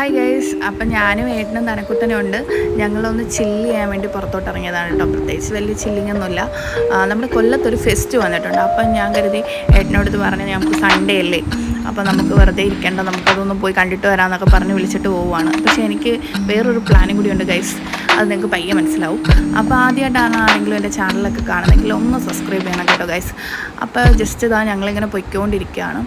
Hi guys അപ്പം ഞാനും ഏട്ടനും തനക്കുട്ടനും ഉണ്ട്. ഞങ്ങളൊന്ന് ചില്ല് ചെയ്യാൻ വേണ്ടി പുറത്തോട്ട് ഇറങ്ങിയതാണ് കേട്ടോ. പ്രത്യേകിച്ച് വലിയ ചില്ലിങ് ഒന്നുമില്ല. നമ്മുടെ കൊല്ലത്തൊരു ഫെസ്റ്റ് വന്നിട്ടുണ്ട്. അപ്പം ഞാൻ കരുതി ഏട്ടനോട് പറഞ്ഞ് നമുക്ക് സൺഡേ അല്ലേ? അപ്പോൾ നമുക്ക് വെറുതെ ഇരിക്കേണ്ട. നമുക്കതൊന്ന് പോയി കണ്ടിട്ട് വരാമെന്നൊക്കെ പറഞ്ഞ് വിളിച്ചിട്ട് പോവുകയാണ്. പക്ഷേ എനിക്ക് വേറൊരു പ്ലാനും കൂടി ഉണ്ട് ഗൈസ് അത് നിങ്ങൾക്ക് പയ്യെ മനസ്സിലാവും. അപ്പോൾ ആദ്യമായിട്ടാണ് ആരെങ്കിലും എന്റെ ചാനലൊക്കെ കാണുന്നെങ്കിൽ ഒന്ന് സബ്സ്ക്രൈബ് ചെയ്യണം കേട്ടോ ഗൈസ് അപ്പോൾ ജസ്റ്റ് ഇതാ ഞങ്ങളിങ്ങനെ പൊയ്ക്കൊണ്ടിരിക്കുകയാണ്.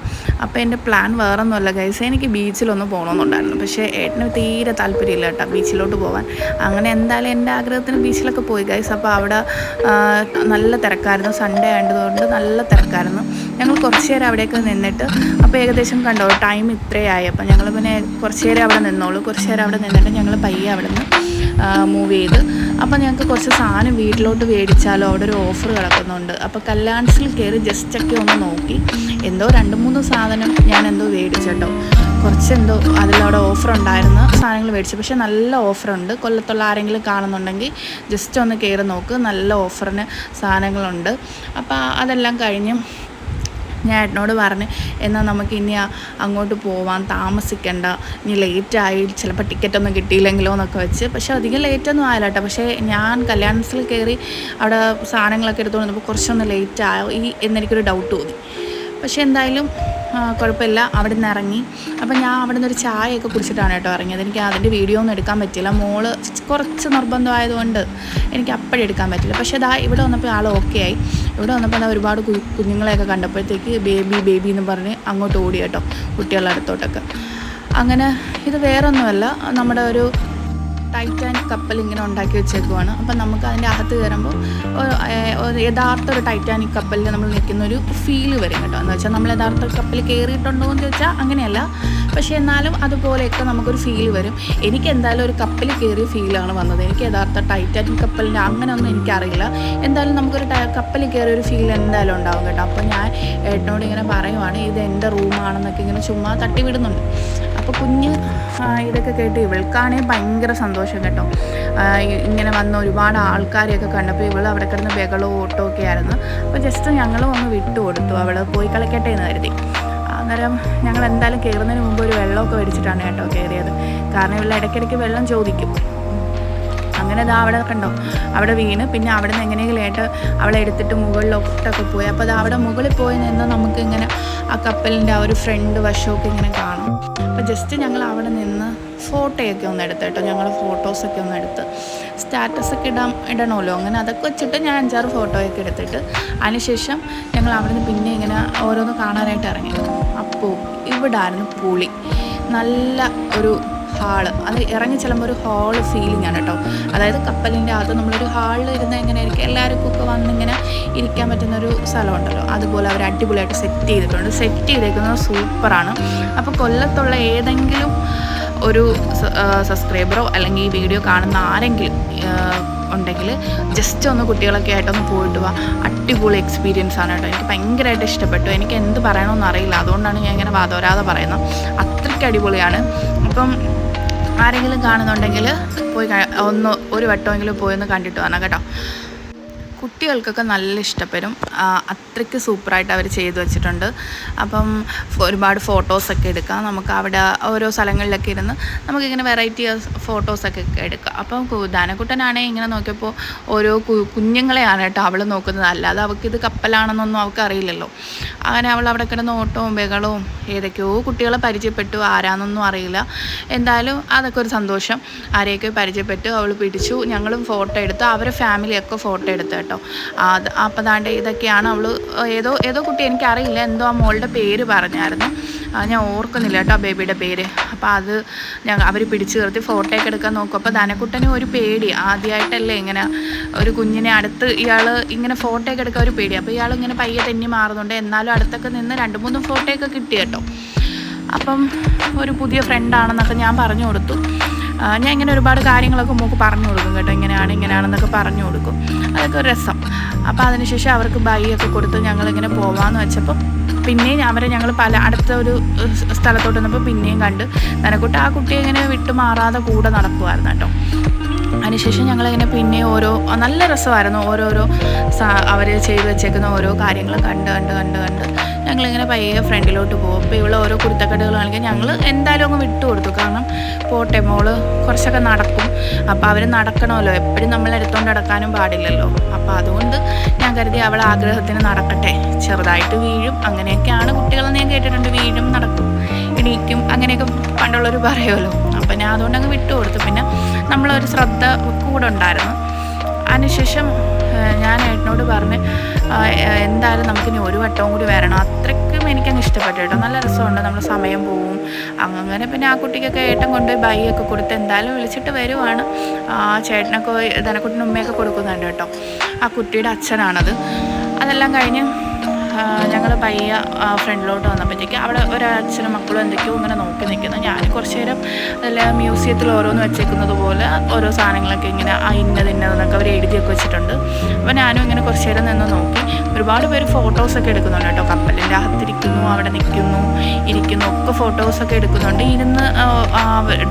അപ്പോൾ എന്റെ പ്ലാൻ വേറൊന്നുമല്ല ഗൈസ് എനിക്ക് ബീച്ചിലൊന്ന് പോകണമെന്നുണ്ടായിരുന്നു. പക്ഷേ ഏട്ടന് തീരെ താല്പര്യമില്ല കേട്ടോ ബീച്ചിലോട്ട് പോകാൻ അങ്ങനെ എന്തായാലും എന്റെ ആഗ്രഹത്തിന് ബീച്ചിലൊക്കെ പോയി ഗൈസ് അപ്പോൾ അവിടെ നല്ല തിരക്കായിരുന്നു. സൺഡേ ആയതുകൊണ്ട് നല്ല തിരക്കായിരുന്നു. ഞങ്ങൾ കുറച്ച് നേരം അവിടെയൊക്കെ നിന്നിട്ട് അപ്പോൾ ഏകദേശം കണ്ടോ ടൈം ഇത്രയായി. അപ്പോൾ ഞങ്ങൾ പിന്നെ കുറച്ച് നേരം അവിടെ നിന്നോളൂ. കുറച്ച് നേരം അവിടെ നിന്നിട്ട് ഞങ്ങൾ പയ്യെ അവിടെ നിന്ന് മൂവ് ചെയ്ത് അപ്പോൾ ഞങ്ങൾക്ക് കുറച്ച് സാധനം വീട്ടിലോട്ട് മേടിച്ചാലോ അവിടെ ഒരു ഓഫർ കിടക്കുന്നുണ്ട്. അപ്പോൾ കല്യാൺസിൽ കയറി ജസ്റ്റൊക്കെ ഒന്ന് നോക്കി. എന്തോ രണ്ട് മൂന്ന് സാധനം ഞാൻ എന്തോ മേടിച്ചു കുറച്ച് എന്തോ അതിലവിടെ ഓഫർ ഉണ്ടായിരുന്ന സാധനങ്ങൾ മേടിച്ചു. പക്ഷേ നല്ല ഓഫറുണ്ട്. കൊല്ലത്തുള്ള ആരെങ്കിലും കാണുന്നുണ്ടെങ്കിൽ ജസ്റ്റ് ഒന്ന് കയറി നോക്ക്. നല്ല ഓഫറിന് സാധനങ്ങളുണ്ട്. അപ്പോൾ അതെല്ലാം കഴിഞ്ഞ് ഞാൻ ഏട്ടനോട് പറഞ്ഞ് എന്നാൽ നമുക്ക് ഇനി അങ്ങോട്ട് പോവാൻ താമസിക്കണ്ട. ഇനി ലേറ്റായി ചിലപ്പോൾ ടിക്കറ്റ് ഒന്നും കിട്ടിയില്ലെങ്കിലോ എന്നൊക്കെ വെച്ച്. പക്ഷേ അധികം ലേറ്റൊന്നും ആയില്ല കേട്ടോ. പക്ഷേ ഞാൻ കല്യാണത്തിൽ കയറി അവിടെ സാധനങ്ങളൊക്കെ എടുത്തുകൊണ്ട് കുറച്ചൊന്ന് ലേറ്റ് ആയോ. ഈ എന്നെനിക്കൊരു ഡൗട്ട് തോന്നി. പക്ഷേ എന്തായാലും കുഴപ്പമില്ല. അവിടെ നിന്ന് ഇറങ്ങി. അപ്പം ഞാൻ അവിടെ നിന്ന് ഒരു ചായയൊക്കെ കുടിച്ചിട്ടാണ് കേട്ടോ ഇറങ്ങിയത്. എനിക്ക് അതിന്റെ വീഡിയോ ഒന്നും എടുക്കാൻ പറ്റില്ല മോൾ കുറച്ച് നിർബന്ധമായതുകൊണ്ട് എനിക്ക് അപ്പോഴും എടുക്കാൻ പറ്റില്ല പക്ഷേ അതാ ഇവിടെ വന്നപ്പോൾ ആൾ ഓക്കെ ആയി. ഇവിടെ വന്നപ്പോൾ എന്താ ഒരുപാട് കുഞ്ഞുങ്ങളെയൊക്കെ കണ്ടപ്പോഴത്തേക്ക് ബേബി ബേബി എന്ന് പറഞ്ഞ് അങ്ങോട്ട് ഓടി കേട്ടോ കുട്ടികളുടെ അടുത്തോട്ടൊക്കെ. അങ്ങനെ ഇത് വേറൊന്നുമല്ല. നമ്മുടെ ഒരു ടൈറ്റാനിക് കപ്പൽ ഇങ്ങനെ ഉണ്ടാക്കി വെച്ചേക്കുവാണ്. അപ്പം നമുക്ക് അതിന്റെ അകത്ത് കയറുമ്പോൾ യഥാർത്ഥ ഒരു ടൈറ്റാനിക് കപ്പലിൽ നമ്മൾ നിൽക്കുന്ന ഒരു ഫീൽ വരും കേട്ടോ. എന്ന് വെച്ചാൽ നമ്മൾ യഥാർത്ഥ കപ്പൽ കയറിയിട്ടുണ്ടോ എന്ന് ചോദിച്ചാൽ അങ്ങനെയല്ല. പക്ഷേ എന്നാലും അതുപോലെയൊക്കെ നമുക്കൊരു ഫീൽ വരും. എനിക്ക് എന്തായാലും ഒരു കപ്പിൽ കയറിയ ഫീലാണ് വന്നത്. എനിക്ക് യഥാർത്ഥ ടൈറ്റാനിക് കപ്പലിന്റെ അങ്ങനെയൊന്നും എനിക്കറിയില്ല. എന്തായാലും നമുക്കൊരു കപ്പലിൽ കയറിയ ഒരു ഫീൽ എന്തായാലും ഉണ്ടാവും കേട്ടോ. അപ്പോൾ ഞാൻ ഏട്ടനോട് ഇങ്ങനെ പറയുവാണ് ഇത് എന്റെ റൂമാണെന്നൊക്കെ ഇങ്ങനെ ചുമ്മാ തട്ടിവിടുന്നുണ്ട്. അപ്പോൾ കുഞ്ഞ് ഇതൊക്കെ കേട്ട് ഇവൾക്കാണെങ്കിൽ ഭയങ്കര സന്തോഷം കേട്ടോ. ഇങ്ങനെ വന്ന ഒരുപാട് ആൾക്കാരെയൊക്കെ കണ്ടപ്പോൾ ഇവൾ അവിടെ കിടന്ന് ബഹളോ ഓട്ടോ ഒക്കെ ആയിരുന്നു. അപ്പോൾ ജസ്റ്റ് ഞങ്ങളും ഒന്ന് വിട്ടു കൊടുത്തു അവൾ പോയി കളിക്കട്ടെ എന്ന് കരുതി. അന്നേരം ഞങ്ങൾ എന്തായാലും കയറുന്നതിന് മുമ്പ് ഒരു വെള്ളമൊക്കെ മേടിച്ചിട്ടാണ് കേട്ടോ കയറിയത് കാരണം ഇവിടെ ഇടയ്ക്കിടയ്ക്ക് വെള്ളം ചോദിക്കും. അങ്ങനെ ഇതാ അവിടെ കണ്ടോ? അവിടെ വീണ്. പിന്നെ അവിടെ നിന്ന് എങ്ങനെയെങ്കിലും ഏട്ട് അവളെ എടുത്തിട്ട് മുകളിലോട്ടൊക്കെ പോയി. അപ്പോൾ അത് അവിടെ മുകളിൽ പോയി നിന്ന് നമുക്ക് ഇങ്ങനെ ആ കപ്പലിന്റെ ആ ഒരു ഫ്രണ്ട് വശമൊക്കെ ഇങ്ങനെ കാണും. അപ്പോൾ ജസ്റ്റ് ഞങ്ങൾ അവിടെ നിന്ന് ഫോട്ടോയൊക്കെ ഒന്ന് എടുത്ത് കേട്ടോ. ഞങ്ങൾ ഫോട്ടോസൊക്കെ ഒന്ന് എടുത്ത്. സ്റ്റാറ്റസൊക്കെ ഇടാൻ ഇടണമല്ലോ. അങ്ങനെ അതൊക്കെ വെച്ചിട്ട് ഞാൻ അഞ്ചാറ് ഫോട്ടോയൊക്കെ എടുത്തിട്ട് അതിനുശേഷം ഞങ്ങൾ അവിടെ നിന്ന് പിന്നെ ഇങ്ങനെ ഓരോന്ന് കാണാനായിട്ട് ഇറങ്ങി. അപ്പോൾ ഇവിടായിരുന്നു പുളി. നല്ല ഒരു ഹാൾ. അത് ഇറങ്ങി ചെല്ലുമ്പോൾ ഒരു ഹാൾ ഫീലിംഗ് ആണ് കേട്ടോ. അതായത് കപ്പലിന്റെ അകത്ത് നമ്മളൊരു ഹാളിൽ ഇരുന്ന് എങ്ങനെയായിരിക്കും എല്ലാവർക്കും ഒക്കെ വന്നിങ്ങനെ ഇരിക്കാൻ പറ്റുന്ന ഒരു സ്ഥലമുണ്ടല്ലോ അതുപോലെ അവർ അടിപൊളിയായിട്ട് സെറ്റ് ചെയ്തിട്ടുണ്ട്. സെറ്റ് ചെയ്തേക്കുന്നത് സൂപ്പറാണ് അപ്പോൾ കൊല്ലത്തുള്ള ഏതെങ്കിലും ഒരു സബ്സ്ക്രൈബറോ അല്ലെങ്കിൽ ഈ വീഡിയോ കാണുന്ന ആരെങ്കിലും ഉണ്ടെങ്കിൽ ജസ്റ്റ് ഒന്ന് കുട്ടികളൊക്കെ ആയിട്ടൊന്ന് പോയിട്ട് വാ. അടിപൊളി എക്സ്പീരിയൻസ് ആണ് കേട്ടോ. എനിക്ക് ഭയങ്കരമായിട്ട് ഇഷ്ടപ്പെട്ടു. എനിക്ക് എന്ത് പറയണമെന്ന് അറിയില്ല. അതുകൊണ്ടാണ് ഞാൻ ഇങ്ങനെ വാദോരാതെ പറയുന്നത്. അത്രയ്ക്ക് അടിപൊളിയാണ്. അപ്പം ആരെങ്കിലും കാണുന്നുണ്ടെങ്കിൽ പോയി ഒന്ന് ഒരു വട്ടമെങ്കിലും പോയി ഒന്ന് കണ്ടിട്ട് വരണം കേട്ടോ. കുട്ടികൾക്കൊക്കെ നല്ല ഇഷ്ടപ്പെടും. അത്രയ്ക്ക് സൂപ്പറായിട്ട് അവർ ചെയ്തു വെച്ചിട്ടുണ്ട്. അപ്പം ഒരുപാട് ഫോട്ടോസൊക്കെ എടുക്കാം. നമുക്ക് അവിടെ ഓരോ സ്ഥലങ്ങളിലൊക്കെ ഇരുന്ന് നമുക്കിങ്ങനെ വെറൈറ്റി ഫോട്ടോസൊക്കെ എടുക്കാം. അപ്പം ദാനക്കുട്ടനാണെങ്കിൽ ഇങ്ങനെ നോക്കിയപ്പോൾ ഓരോ കുഞ്ഞുങ്ങളെയാണ് കേട്ടോ അവൾ നോക്കുന്നത്. അല്ലാതെ അവൾക്ക് ഇത് കപ്പലാണെന്നൊന്നും അവൾക്ക് അറിയില്ലല്ലോ. അങ്ങനെ അവൾ അവിടെ കിടന്ന് ഓട്ടവും ബഹളവും ഏതൊക്കെയോ കുട്ടികളെ പരിചയപ്പെട്ടു. ആരാന്നൊന്നും അറിയില്ല. എന്തായാലും അതൊക്കെ ഒരു സന്തോഷം. ആരെയൊക്കെ പരിചയപ്പെട്ടു അവൾ പിടിച്ചു. ഞങ്ങളും ഫോട്ടോ എടുത്തു. അവരെ ഫാമിലിയൊക്കെ ഫോട്ടോ എടുത്തു കേട്ടോ. അത് അപ്പം ദാണ്ട് ഇതൊക്കെയാണ് അവൾ ഏതോ ഏതോ കുട്ടി എനിക്കറിയില്ല എന്തോ ആ മോളുടെ പേര് പറഞ്ഞായിരുന്നു. ഞാൻ ഓർക്കുന്നില്ല കേട്ടോ ബേബിയുടെ പേര്. അപ്പോൾ അത് ഞങ്ങൾ അവർ പിടിച്ചു നിർത്തി ഫോട്ടോയൊക്കെ എടുക്കാൻ നോക്കും. അപ്പോൾ ധനക്കുട്ടനും ഒരു പേടി ആദ്യമായിട്ടല്ലേ ഇങ്ങനെ ഒരു കുഞ്ഞിനെ അടുത്ത് ഇയാൾ ഇങ്ങനെ ഫോട്ടോയൊക്കെ എടുക്കാൻ ഒരു പേടി. അപ്പോൾ ഇയാൾ ഇങ്ങനെ പയ്യെ തെന്നി മാറുന്നുണ്ട്. എന്നാലും അടുത്തൊക്കെ നിന്ന് രണ്ട് മൂന്ന് ഫോട്ടോയൊക്കെ കിട്ടി കേട്ടോ. അപ്പം ഒരു പുതിയ ഫ്രണ്ടാണെന്നൊക്കെ ഞാൻ പറഞ്ഞു കൊടുത്തു. ഞാൻ ഇങ്ങനെ ഒരുപാട് കാര്യങ്ങളൊക്കെ മോക്ക് പറഞ്ഞു കൊടുക്കും കേട്ടോ. ഇങ്ങനെയാണ് ഇങ്ങനെയാണെന്നൊക്കെ പറഞ്ഞു കൊടുക്കും. അതൊക്കെ ഒരു രസം. അപ്പോൾ അതിനുശേഷം അവർക്ക് ബൈ ഒക്കെ കൊടുത്ത് ഞങ്ങളിങ്ങനെ പോവാന്ന് വെച്ചപ്പോൾ പിന്നെയും അവരെ ഞങ്ങൾ പല അടുത്ത ഒരു സ്ഥലത്തോട്ട് വന്നപ്പോൾ പിന്നെയും കണ്ട് നനക്കൂട്ട് ആ കുട്ടിയെ ഇങ്ങനെ വിട്ടുമാറാതെ കൂടെ നടക്കുമായിരുന്നു കേട്ടോ. അതിനുശേഷം ഞങ്ങളിങ്ങനെ പിന്നെ ഓരോ നല്ല രസമായിരുന്നു ഓരോരോ അവർ ചെയ്തു വെച്ചേക്കുന്ന ഓരോ കാര്യങ്ങൾ കണ്ട് കണ്ട് കണ്ട് കണ്ട്. ഞങ്ങളിങ്ങനെ പയ്യെ ഫ്രണ്ടിലോട്ട് പോകും. അപ്പോൾ ഇവിടെ ഓരോ കുരുത്തക്കെട്ടുകൾ കാണിക്കാൻ ഞങ്ങൾ എന്തായാലും അങ്ങ് വിട്ടു കൊടുത്തു. കാരണം പോട്ടെ മോൾ കുറച്ചൊക്കെ നടക്കും. അപ്പോൾ അവർ നടക്കണമല്ലോ. എപ്പോഴും നമ്മൾ എടുത്തുകൊണ്ട് നടക്കാനും പാടില്ലല്ലോ. അപ്പോൾ അതുകൊണ്ട് ഞാൻ കരുതി അവൾ ആഗ്രഹത്തിന് നടക്കട്ടെ. ചെറുതായിട്ട് വീഴും. അങ്ങനെയൊക്കെയാണ് കുട്ടികളെന്ന് ഞാൻ കേട്ടിട്ടുണ്ട്. വീഴും നടക്കും എണീക്കും അങ്ങനെയൊക്കെ പണ്ടുള്ളവർ പറയുമല്ലോ. അപ്പോൾ ഞാൻ അതുകൊണ്ട് അങ്ങ് വിട്ടു കൊടുത്തു. പിന്നെ നമ്മളൊരു ശ്രദ്ധ കൂടെ ഉണ്ടായിരുന്നു. അതിനുശേഷം ഞാൻ ഏട്ടനോട് പറഞ്ഞ് എന്തായാലും നമുക്കിനി ഒരു വട്ടവും കൂടി വരണം. അത്രയ്ക്കും എനിക്കങ്ങ് ഇഷ്ടപ്പെട്ടു കേട്ടോ. നല്ല രസമുണ്ട്. നമ്മൾ സമയം പോവും. അങ്ങനെ പിന്നെ ആ കുട്ടിക്കൊക്കെ ഏട്ടൻ കൊണ്ടുപോയി ബൈയൊക്കെ കൊടുത്ത് എന്തായാലും വിളിച്ചിട്ട് വരുവാണ്. ആ ചേട്ടനൊക്കെ ധനക്കുട്ടിന് ഉമ്മയൊക്കെ കൊടുക്കുന്നുണ്ട് കേട്ടോ. ആ കുട്ടിയുടെ അച്ഛനാണത്. അതെല്ലാം കഴിഞ്ഞ് ഞങ്ങൾ പയ്യ ഫ്രണ്ടിലോട്ട് വന്നപ്പോഴത്തേക്ക് അവിടെ ഒരച്ഛനും മക്കളും എന്തൊക്കെയോ ഇങ്ങനെ നോക്കി നിൽക്കുന്നു ഞാൻ കുറച്ച് നേരം അതിൽ മ്യൂസിയത്തിൽ ഓരോന്ന് വെച്ചേക്കുന്നത് പോലെ ഓരോ സാധനങ്ങളൊക്കെ ഇങ്ങനെ ആ ഇന്നത് ഇന്നതെന്നൊക്കെ അവർ എഴുതിയൊക്കെ വെച്ചിട്ടുണ്ട്. അപ്പോൾ ഞാനും ഇങ്ങനെ കുറച്ച് നേരം നിന്ന് നോക്കി. ഒരുപാട് പേര് ഫോട്ടോസൊക്കെ എടുക്കുന്നുണ്ട് കേട്ടോ. കപ്പലിന്റെ അകത്തിരിക്കുന്നു അവിടെ നിൽക്കുന്നു ഇരിക്കുന്നു ഒക്കെ ഫോട്ടോസൊക്കെ എടുക്കുന്നുണ്ട്. ഇരുന്ന്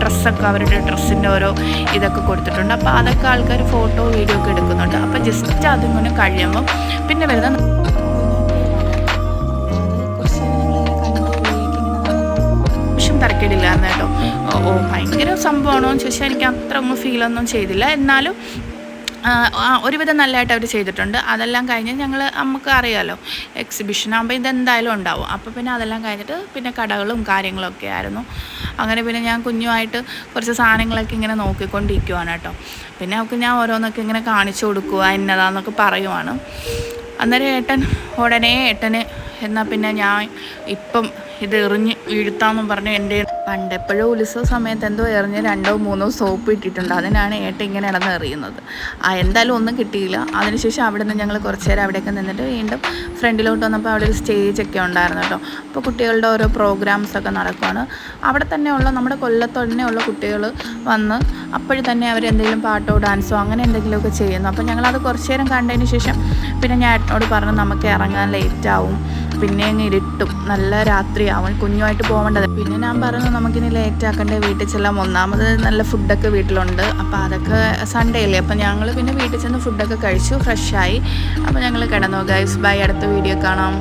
ഡ്രസ്സൊക്കെ അവരുടെ ഡ്രസ്സിന്റെ ഓരോ ഇതൊക്കെ കൊടുത്തിട്ടുണ്ട്. അപ്പോൾ അതൊക്കെ ആൾക്കാർ ഫോട്ടോ വീഡിയോ ഒക്കെ എടുക്കുന്നുണ്ട്. അപ്പോൾ ജസ്റ്റ് അതിങ്ങനെ കഴിയുമ്പം പിന്നെ വരുന്ന ഓ ഭയങ്കര സംഭവമാണോ. എന്ന് ചോദിച്ചാൽ എനിക്ക് അത്ര ഒന്നും ഫീലൊന്നും ചെയ്തില്ല. എന്നാലും ഒരുവിധം നല്ലതായിട്ട് അവർ ചെയ്തിട്ടുണ്ട്. അതെല്ലാം കഴിഞ്ഞ് ഞങ്ങൾ നമുക്ക് അറിയാമല്ലോ എക്സിബിഷൻ ആകുമ്പോൾ ഇതെന്തായാലും ഉണ്ടാവും. അപ്പോൾ പിന്നെ അതെല്ലാം കഴിഞ്ഞിട്ട് പിന്നെ കടകളും കാര്യങ്ങളൊക്കെ ആയിരുന്നു. അങ്ങനെ പിന്നെ ഞാൻ കുഞ്ഞുമായിട്ട് കുറച്ച് സാധനങ്ങളൊക്കെ ഇങ്ങനെ നോക്കിക്കൊണ്ടിരിക്കുവാണ് കേട്ടോ. പിന്നെ അവൾക്ക് ഞാൻ ഓരോന്നൊക്കെ ഇങ്ങനെ കാണിച്ചു കൊടുക്കുക എന്നതാന്നൊക്കെ പറയുവാണ്. അന്നേരം ഏട്ടൻ ഉടനെ ഏട്ടന് എന്നാൽ പിന്നെ ഞാൻ ഇപ്പം ഇത് എറിഞ്ഞ് വീഴ്ത്താന്നും പറഞ്ഞ് എന്റെ പണ്ട് എപ്പോഴും ഉത്സവ സമയത്ത് എന്തോ എറിഞ്ഞ് രണ്ടോ മൂന്നോ സോപ്പ് ഇട്ടിട്ടുണ്ട്. അതിനാണ് ഏട്ട ഇങ്ങനെ നടന്ന് എറിയുന്നത്. എന്തായാലും ഒന്നും കിട്ടിയില്ല. അതിനുശേഷം അവിടെ നിന്ന് ഞങ്ങൾ കുറച്ച് നേരം അവിടെയൊക്കെ നിന്നിട്ട് വീണ്ടും ഫ്രണ്ടിലോട്ട് വന്നപ്പോൾ അവിടെ ഒരു സ്റ്റേജ് ഒക്കെ ഉണ്ടായിരുന്നു കേട്ടോ. അപ്പോൾ കുട്ടികളുടെ ഓരോ പ്രോഗ്രാംസൊക്കെ നടക്കുവാണ്. അവിടെ തന്നെയുള്ള നമ്മുടെ കൊല്ലത്ത് കുട്ടികൾ വന്ന് അപ്പോഴും തന്നെ അവർ എന്തെങ്കിലും പാട്ടോ ഡാൻസോ അങ്ങനെ എന്തെങ്കിലുമൊക്കെ ചെയ്യുന്നു. അപ്പോൾ ഞങ്ങളത് കുറച്ച് നേരം കണ്ടതിന് ശേഷം പിന്നെ ഞാൻ ഏട്ടനോട് പറഞ്ഞു നമുക്ക് ഇറങ്ങാൻ ലേറ്റ് ആവും. പിന്നെ അങ്ങ് ഇരുട്ടും. നല്ല അവൻ കുഞ്ഞുമായിട്ട് പോകേണ്ടത് പിന്നെ ഞാൻ പറഞ്ഞു നമുക്കിനി ലേറ്റ് ആക്കണ്ടേ? വീട്ടിൽ ചെല്ലാം ഒന്നാമത് നല്ല ഫുഡൊക്കെ വീട്ടിലുണ്ട്. അപ്പോൾ അതൊക്കെ സൺഡേ അല്ലേ? അപ്പോൾ ഞങ്ങൾ പിന്നെ വീട്ടിൽ ചെന്ന് ഫുഡൊക്കെ കഴിച്ചു ഫ്രഷായി അപ്പോൾ ഞങ്ങൾ കിടന്നു. ഗൈസ് ബൈ അടുത്ത വീഡിയോ കാണാം.